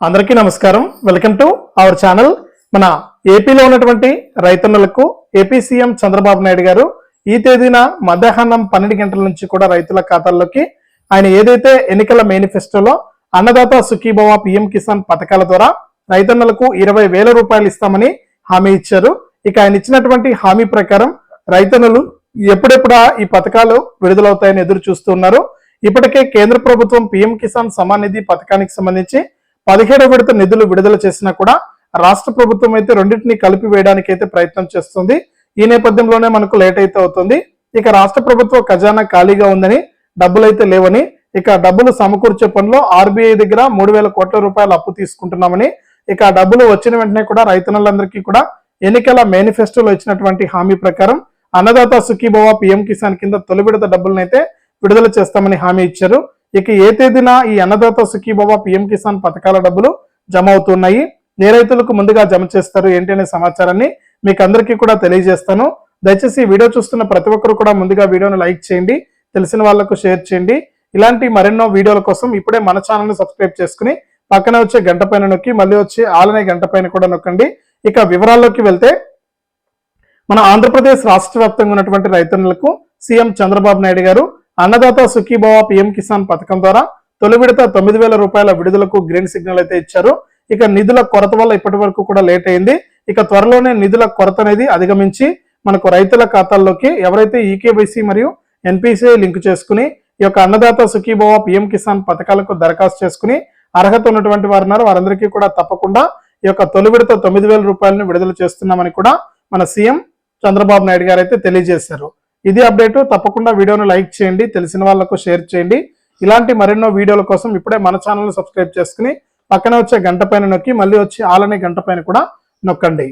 అందరికీ నమస్కారం. Welcome to our channel మన ఏపీలో ఉన్నటువంటి రైతన్నలకు ఏపీ సీఎం చంద్రబాబు నాయుడు గారు ఈ తేదీన మధ్యాహ్నం పన్నెండు గంటల నుంచి కూడా రైతుల ఖాతాల్లోకి ఆయన ఏదైతే ఎన్నికల మేనిఫెస్టోలో అన్నదాత సుఖీభవ పిఎం కిసాన్ పథకాల ద్వారా రైతన్నలకు ఇరవై వేల రూపాయలు ఇస్తామని హామీ ఇచ్చారు. ఇక ఆయన ఇచ్చినటువంటి హామీ ప్రకారం రైతన్నలు ఎప్పుడెప్పుడా ఈ పథకాలు విడుదలవుతాయని ఎదురు చూస్తున్నారు ఇప్పటికే కేంద్ర ప్రభుత్వం పిఎం కిసాన్ సమాన్ నిధి పథకానికి సంబంధించి పదిహేడు విడత నిధులు విడుదల చేసినా కూడా రాష్ట్ర ప్రభుత్వం అయితే రెండింటిని కలిపి వేయడానికి అయితే ప్రయత్నం చేస్తుంది. ఈ నేపథ్యంలోనే మనకు లేట్ అయితే అవుతుంది. ఇక రాష్ట్ర ప్రభుత్వ ఖజానా ఖాళీగా ఉందని డబ్బులు అయితే లేవని ఇక డబ్బులు సమకూర్చే పనిలో ఆర్బీఐ దగ్గర మూడు వేల కోట్ల రూపాయల అప్పు తీసుకుంటున్నామని ఇక డబ్బులు వచ్చిన వెంటనే కూడా రైతన్నలందరికీ కూడా ఎన్నికల మేనిఫెస్టోలో ఇచ్చినటువంటి హామీ ప్రకారం అన్నదాత సుఖీభవ పిఎం కిసాన్ కింద తొలి విడత డబ్బులను అయితే విడుదల చేస్తామని హామీ ఇచ్చారు. ఇక ఏ తేదీన ఈ అన్నదాత సుఖీబాబా పిఎం కిసాన్ పథకాల డబ్బులు జమ అవుతున్నాయి? ఏ రైతులకు ముందుగా జమ చేస్తారు? ఏంటి అనే సమాచారాన్ని మీకు అందరికీ కూడా తెలియజేస్తాను. దయచేసి వీడియో చూస్తున్న ప్రతి ఒక్కరు కూడా ముందుగా వీడియోను లైక్ చేయండి తెలిసిన వాళ్ళకు షేర్ చేయండి. ఇలాంటి మరెన్నో వీడియోల కోసం ఇప్పుడే మన ఛానల్ని సబ్స్క్రైబ్ చేసుకుని పక్కన వచ్చే గంట పైన నొక్కి మళ్ళీ వచ్చే ఆలనే గంట పైన కూడా నొక్కండి. ఇక వివరాల్లోకి వెళ్తే మన ఆంధ్రప్రదేశ్ రాష్ట్ర వ్యాప్తంగా ఉన్నటువంటి రైతన్నులకు సీఎం చంద్రబాబు నాయుడు గారు అన్నదాత సుఖీభవ పిఎం కిసాన్ పథకం ద్వారా తొలి విడత తొమ్మిది వేల రూపాయల విడుదలకు గ్రీన్ సిగ్నల్ అయితే ఇచ్చారు. ఇక నిధుల కొరత వల్ల ఇప్పటి వరకు కూడా లేట్ అయింది. ఇక త్వరలోనే నిధుల కొరత అనేది అధిగమించి మనకు రైతుల ఖాతాల్లోకి ఎవరైతే ఈకేబైసీ మరియు ఎన్పిసిఐ లింక్ చేసుకుని ఈ యొక్క అన్నదాత సుఖీభవ పిఎం కిసాన్ పథకాలకు దరఖాస్తు చేసుకుని అర్హత ఉన్నటువంటి వారు ఉన్నారు. వారందరికీ కూడా తప్పకుండా ఈ యొక్క తొలి విడత తొమ్మిది వేల రూపాయలను విడుదల చేస్తున్నామని కూడా మన సీఎం చంద్రబాబు నాయుడు గారు అయితే తెలియజేశారు. ఇది అప్డేట్. తప్పకుండా వీడియోను లైక్ చేయండి తెలిసిన వాళ్ళకు షేర్ చేయండి. ఇలాంటి మరెన్నో వీడియోల కోసం ఇప్పుడే మన ఛానల్ సబ్స్క్రైబ్ చేసుకుని పక్కన వచ్చే గంట పైన నొక్కి మళ్ళీ వచ్చి ఆలనే గంట పైన కూడా నొక్కండి.